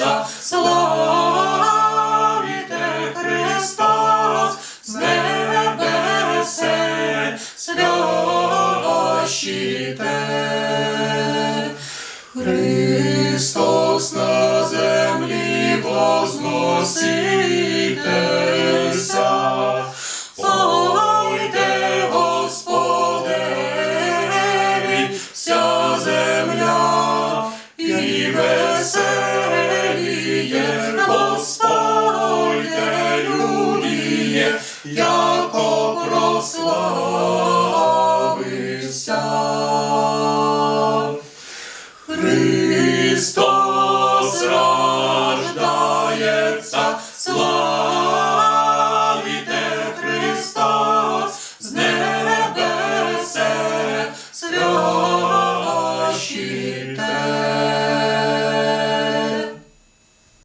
Отця, славіте Христос, з небесе, святощите. Господнє, яко прославився Христос.